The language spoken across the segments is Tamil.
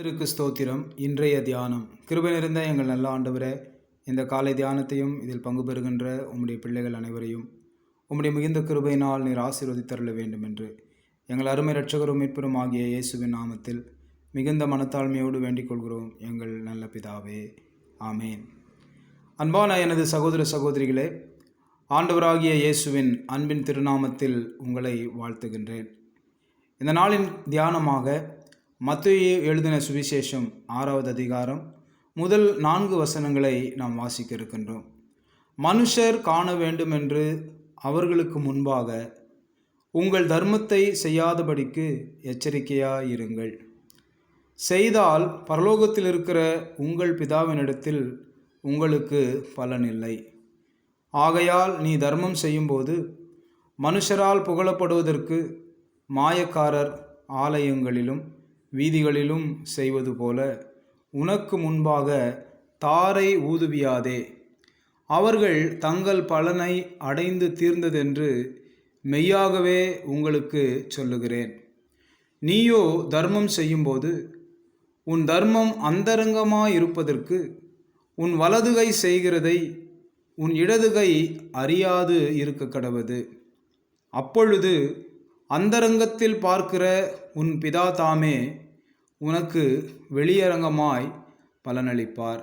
திருக்கு ஸ்தோத்திரம். இன்றைய தியானம். கிருபை நிறைந்த எங்கள் நல்ல ஆண்டவரே இந்த காலை தியானத்தையும் இதில் பங்கு பெறுகின்ற உம்முடைய பிள்ளைகள் அனைவரையும் உம்முடைய மிகுந்த கிருபையினால் நீர் ஆசீர்வதித்தருள வேண்டும் என்று எங்கள் அருமை ரட்சகரும் மீட்பெரும் ஆகிய இயேசுவின் நாமத்தில் மிகுந்த மனத்தாழ்மையோடு வேண்டிக் கொள்கிறோம் எங்கள் நல்ல பிதாவே. ஆமேன். அன்பான எனது சகோதர சகோதரிகளே ஆண்டவராகிய இயேசுவின் அன்பின் திருநாமத்தில் உங்களை வாழ்த்துகின்றேன். இந்த நாளின் தியானமாக மத்திய எழுதின சுவிசேஷம் ஆறாவது அதிகாரம் முதல் நான்கு வசனங்களை நாம் வாசிக்க இருக்கின்றோம். மனுஷர் காண வேண்டும் என்று அவர்களுக்கு முன்பாக உங்கள் தர்மத்தை செய்யாதபடிக்கு எச்சரிக்கையாயிருங்கள். செய்தால் பரலோகத்தில் இருக்கிற உங்கள் பிதாவினிடத்தில் உங்களுக்கு பலன் இல்லை ஆகையால் நீ தர்மம் செய்யும்போது மனுஷரால் புகழப்படுவதற்கு மாயக்காரர் ஆலயங்களிலும் வீதிகளிலும் செய்வது போல உனக்கு முன்பாக தாரை ஊதுவியாதே. அவர்கள் தங்கள் பலனை அடைந்து தீர்ந்ததென்று மெய்யாகவே உங்களுக்கு சொல்லுகிறேன். நீயோ தர்மம் செய்யும்போது உன் தர்மம் அந்தரங்கமாயிருப்பதற்கு உன் வலதுகை செய்கிறதை உன் இடதுகை அறியாது இருக்க கடவது. அப்பொழுது அந்தரங்கத்தில் பார்க்கிற உன் பிதா தாமே உனக்கு வெளியரங்கமாய் பலனளிப்பார்.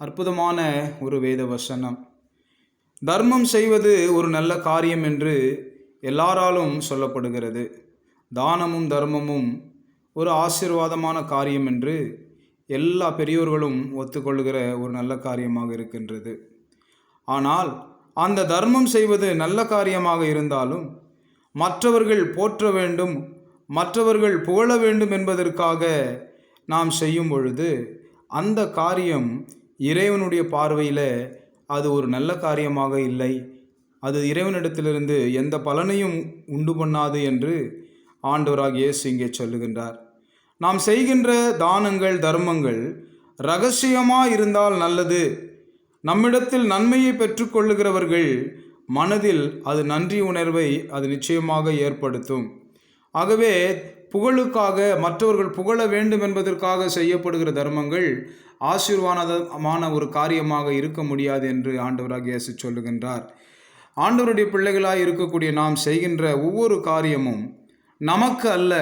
அற்புதமான ஒரு வேத வசனம் தர்மம் செய்வது ஒரு நல்ல காரியம் என்று எல்லாராலும் சொல்லப்படுகிறது. தானமும் தர்மமும் ஒரு ஆசீர்வாதமான காரியம் என்று எல்லா பெரியோர்களும் ஒத்துக்கொள்கிற ஒரு நல்ல காரியமாக இருக்கின்றது. ஆனால் அந்த தர்மம் செய்வது நல்ல காரியமாக இருந்தாலும் மற்றவர்கள் போற்ற வேண்டும் மற்றவர்கள் புகழ வேண்டும் என்பதற்காக நாம் செய்யும் பொழுது அந்த காரியம் இறைவனுடைய பார்வையில் அது ஒரு நல்ல காரியமாக இல்லை. அது இறைவனிடத்திலிருந்து எந்த பலனையும் உண்டு பண்ணாது என்று ஆண்டவராக இயேசு இங்கே சொல்லுகின்றார். நாம் செய்கின்ற தானங்கள் தர்மங்கள் ரகசியமாக இருந்தால் நல்லது. நம்மிடத்தில் நன்மையை பெற்றுக்கொள்ளுகிறவர்கள் மனதில் அது நன்றி உணர்வை அது நிச்சயமாக ஏற்படுத்தும். ஆகவே புகழுக்காக மற்றவர்கள் புகழ வேண்டும் என்பதற்காக செய்யப்படுகிற தர்மங்கள் ஆசீர்வாதமான ஒரு காரியமாக இருக்க முடியாது என்று ஆண்டவராக இயேசு சொல்லுகின்றார். ஆண்டவருடைய பிள்ளைகளாக இருக்கக்கூடிய நாம் செய்கின்ற ஒவ்வொரு காரியமும் நமக்கு அல்ல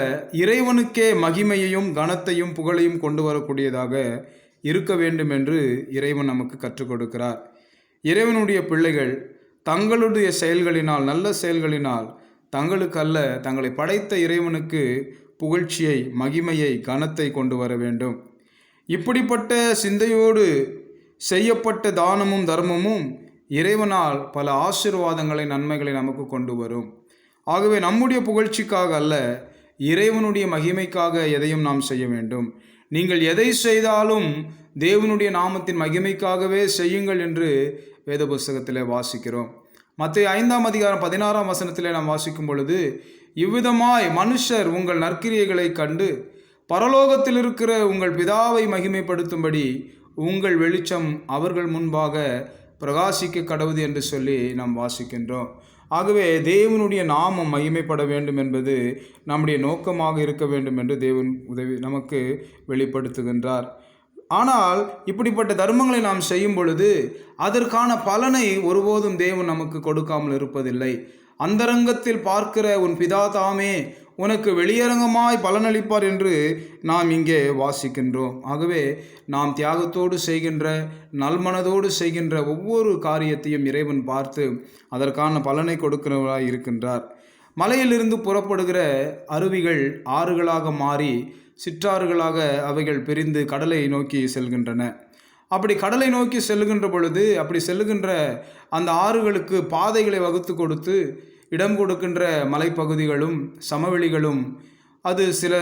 இறைவனுக்கே மகிமையையும் கனத்தையும் புகழையும் கொண்டு வரக்கூடியதாக இருக்க வேண்டும் என்று இறைவன் நமக்கு கற்றுக் கொடுக்கிறார். இறைவனுடைய பிள்ளைகள் தங்களுடைய செயல்களினால் நல்ல செயல்களினால் தங்களுக்கு அல்ல தங்களை படைத்த இறைவனுக்கு புகழ்ச்சியை மகிமையை கனத்தை கொண்டு வர வேண்டும். இப்படிப்பட்ட சிந்தையோடு செய்யப்பட்ட தானமும் தர்மமும் இறைவனால் பல ஆசீர்வாதங்களை நன்மைகளை நமக்கு கொண்டு வரும். ஆகவே நம்முடைய புகழ்ச்சிக்காக அல்ல இறைவனுடைய மகிமைக்காக எதையும் நாம் செய்ய வேண்டும். நீங்கள் எதை செய்தாலும் தேவனுடைய நாமத்தின் மகிமைக்காகவே செய்யுங்கள் என்று வேத புஸ்தகத்தில் வாசிக்கிறோம். மற்ற ஐந்தாம் அதிகாரம் பதினாறாம் வசனத்தில் நாம் வாசிக்கும் பொழுது இவ்விதமாய் மனுஷர் உங்கள் நற்கிரியைகளை கண்டு பரலோகத்தில் இருக்கிற உங்கள் பிதாவை மகிமைப்படுத்தும்படி உங்கள் வெளிச்சம் அவர்கள் முன்பாக பிரகாசிக்க கடவுது என்று சொல்லி நாம் வாசிக்கின்றோம். ஆகவே தேவனுடைய நாமம் மகிமைப்பட வேண்டும் என்பது நம்முடைய நோக்கமாக இருக்க வேண்டும் என்று தேவன் உதவி நமக்கு வெளிப்படுத்துகின்றார். ஆனால் இப்படிப்பட்ட தர்மங்களை நாம் செய்யும் பொழுது அதற்கான பலனை ஒருபோதும் தேவன் நமக்கு கொடுக்காமல் இருப்பதில்லை. அந்தரங்கத்தில் பார்க்கிற உன் பிதா தாமே உனக்கு வெளியரங்கமாய் பலனளிப்பார் என்று நாம் இங்கே வாசிக்கின்றோம். ஆகவே நாம் தியாகத்தோடு செய்கின்ற நல்மனதோடு செய்கின்ற ஒவ்வொரு காரியத்தையும் இறைவன் பார்த்து அதற்கான பலனை கொடுக்கிறவராய் இருக்கின்றார். மலையிலிருந்து புறப்படுகிற அருவிகள் ஆறுகளாக மாறி சிற்றாறுகளாக அவைகள் பிரிந்து கடலை நோக்கி செல்கின்றன. அப்படி கடலை நோக்கி செல்லுகின்ற பொழுது அப்படி செல்லுகின்ற அந்த ஆறுகளுக்கு பாதைகளை வகுத்து கொடுத்து இடம் கொடுக்கின்ற மலைப்பகுதிகளும் சமவெளிகளும் அது சில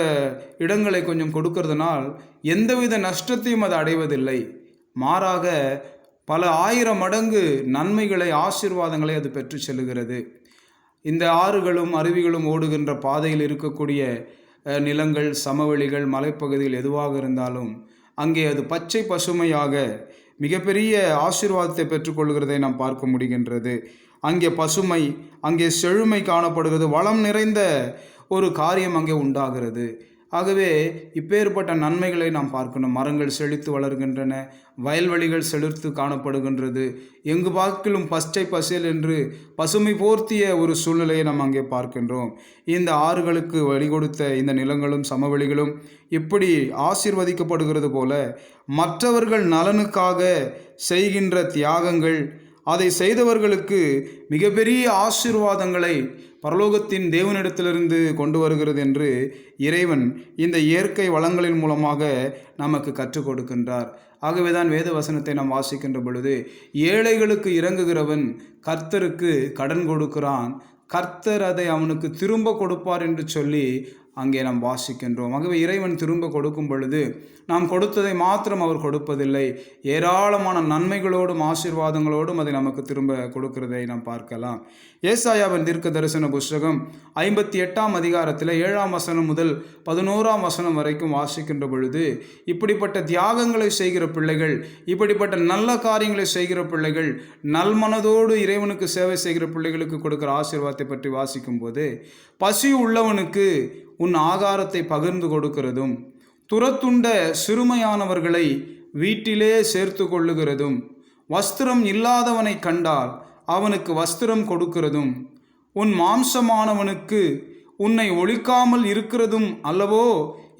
இடங்களை கொஞ்சம் கொடுக்கறதுனால் எந்தவித நஷ்டத்தையும் அது அடைவதில்லை. மாறாக பல ஆயிரம் மடங்கு நன்மைகளை ஆசீர்வாதங்களை அது பெற்று செல்லுகிறது. இந்த ஆறுகளும் அருவிகளும் ஓடுகின்ற பாதையில் இருக்கக்கூடிய நிலங்கள் சமவெளிகள் மலைப்பகுதிகள் எதுவாக இருந்தாலும் அங்கே அது பச்சை பசுமையாக மிகப்பெரிய ஆசீர்வாதத்தை பெற்றுக்கொள்கிறதை நாம் பார்க்க முடிகின்றது. அங்கே பசுமை அங்கே செழுமை காணப்படுகிறது. வளம் நிறைந்த ஒரு காரியம் அங்கே உண்டாகிறது. ஆகவே இப்பேற்பட்ட நன்மைகளை நாம் பார்க்கணும். மரங்கள் செழித்து வளர்கின்றன வயல்வெளிகள் செழித்து காணப்படுகின்றது. எங்கு பார்க்கிலும் பச்சை பசேல் என்று பசுமை போர்த்திய ஒரு சூழ்நிலையை நாம் அங்கே பார்க்கின்றோம். இந்த ஆறுகளுக்கு வழி கொடுத்த இந்த நிலங்களும் சமவெளிகளும் இப்படி ஆசிர்வதிக்கப்படுகிறது போல மற்றவர்கள் நலனுக்காக செய்கின்ற தியாகங்கள் அதை செய்தவர்களுக்கு மிகப்பெரிய ஆசீர்வாதங்களை பரலோகத்தின் தேவனிடத்திலிருந்து கொண்டு வருகிறது என்று இறைவன் இந்த இயற்கை வளங்களின் மூலமாக நமக்கு கற்றுக் கொடுக்கின்றார். ஆகவேதான் வேத வசனத்தை நாம் வாசிக்கின்ற பொழுது ஏழைகளுக்கு இறங்குகிறவன் கர்த்தருக்கு கடன் கொடுக்கிறான். கர்த்தர் அதை அவனுக்கு திரும்ப கொடுப்பார் என்று சொல்லி அங்கே நாம் வாசிக்கின்றோம். ஆகவே இறைவன் திரும்ப கொடுக்கும் பொழுது நாம் கொடுத்ததை மாத்திரம் அவர் கொடுப்பதில்லை. ஏராளமான நன்மைகளோடும் ஆசீர்வாதங்களோடும் அதை நமக்கு திரும்ப கொடுக்கிறதை நாம் பார்க்கலாம். ஏசாயாவின் தீர்க்க தரிசன புஸ்தகம் ஐம்பத்தி எட்டாம் அதிகாரத்தில் ஏழாம் வசனம் முதல் பதினோராம் வசனம் வரைக்கும் வாசிக்கின்ற பொழுது இப்படிப்பட்ட தியாகங்களை செய்கிற பிள்ளைகள் இப்படிப்பட்ட நல்ல காரியங்களை செய்கிற பிள்ளைகள் நல்மனதோடு இறைவனுக்கு சேவை செய்கிற பிள்ளைகளுக்கு கொடுக்கிற ஆசீர்வாதத்தை பற்றி வாசிக்கும் போது பசி உள்ளவனுக்கு உன் ஆகாரத்தை பகிர்ந்து கொடுக்கிறதும் துரத்துண்ட சிறுமையானவர்களை வீட்டிலே சேர்த்து கொள்ளுகிறதும் வஸ்திரம் இல்லாதவனை கண்டால் அவனுக்கு வஸ்திரம் கொடுக்கிறதும் உன் மாம்சமானவனுக்கு உன்னை ஒழிக்காமல் இருக்கிறதும் அல்லவோ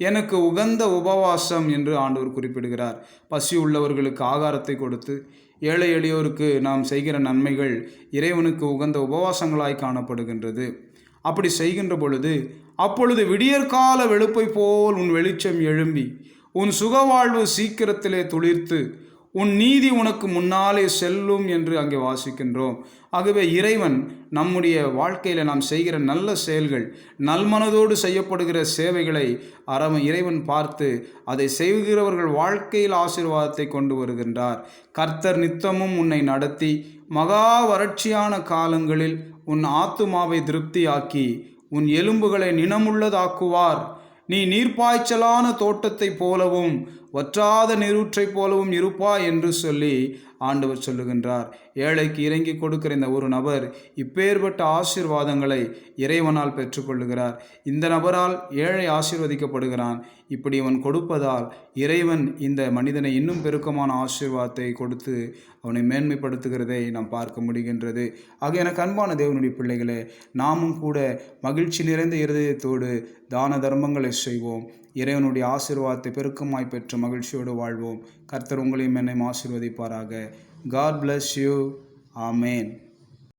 எனக்கு உகந்த உபவாசம் என்று ஆண்டவர் குறிப்பிடுகிறார். பசி உள்ளவர்களுக்கு ஆகாரத்தை கொடுத்து ஏழை எளியோருக்கு நாம் செய்கிற நன்மைகள் இறைவனுக்கு உகந்த உபவாசங்களாய் காணப்படுகின்றது. அப்படி செய்கின்ற பொழுது அப்பொழுது விடியற்கால வெளுப்பை போல் உன் வெளிச்சம் எழும்பி உன் சுகவாழ்வு சீக்கிரத்திலே துளிர்த்து உன் நீதி உனக்கு முன்னாலே செல்லும் என்று அங்கே வாசிக்கின்றோம். ஆகவே இறைவன் நம்முடைய வாழ்க்கையில் நாம் செய்கிற நல்ல செயல்கள் நல்மனதோடு செய்யப்படுகிற சேவைகளை அறம இறைவன் பார்த்து அதை செய்கிறவர்கள் வாழ்க்கையில் ஆசீர்வாதத்தை கொண்டு வருகின்றார். கர்த்தர் நித்தமும் உன்னை நடத்தி மகா வறட்சியான காலங்களில் உன் ஆத்துமாவை திருப்தியாக்கி உன் எலும்புகளை நினமுள்ளதாக்குவார் நீ நீர்ப்பாய்ச்சலான தோட்டத்தைப் போலவும் வற்றாத நீரூற்றை போலவும் இருப்பா என்று சொல்லி ஆண்டவர் சொல்லுகின்றார். ஏழைக்கு இறங்கி கொடுக்கிற இந்த ஒரு நபர் இப்பேற்பட்ட ஆசீர்வாதங்களை இறைவனால் பெற்றுக்கொள்ளுகிறார். இந்த நபரால் ஏழை ஆசீர்வதிக்கப்படுகிறான். இப்படி அவன் கொடுப்பதால் இறைவன் இந்த மனிதனை இன்னும் பெருக்கமான ஆசீர்வாதத்தை கொடுத்து அவனை மேன்மைப்படுத்துகிறதை நாம் பார்க்க முடிகின்றது. ஆக எனக்கு அன்பான தேவனுடைய பிள்ளைகளே நாமும் கூட மகிழ்ச்சி நிறைந்த இருதயத்தோடு தான தர்மங்களை செய்வோம். இறைவனுடைய ஆசீர்வாதத்தை பெருக்கமாய் பெற்று மகிழ்ச்சியோடு வாழ்வோம். கர்த்தர் உங்களையும் என்னையும் ஆசீர்வதிப்பாராக. God bless you amen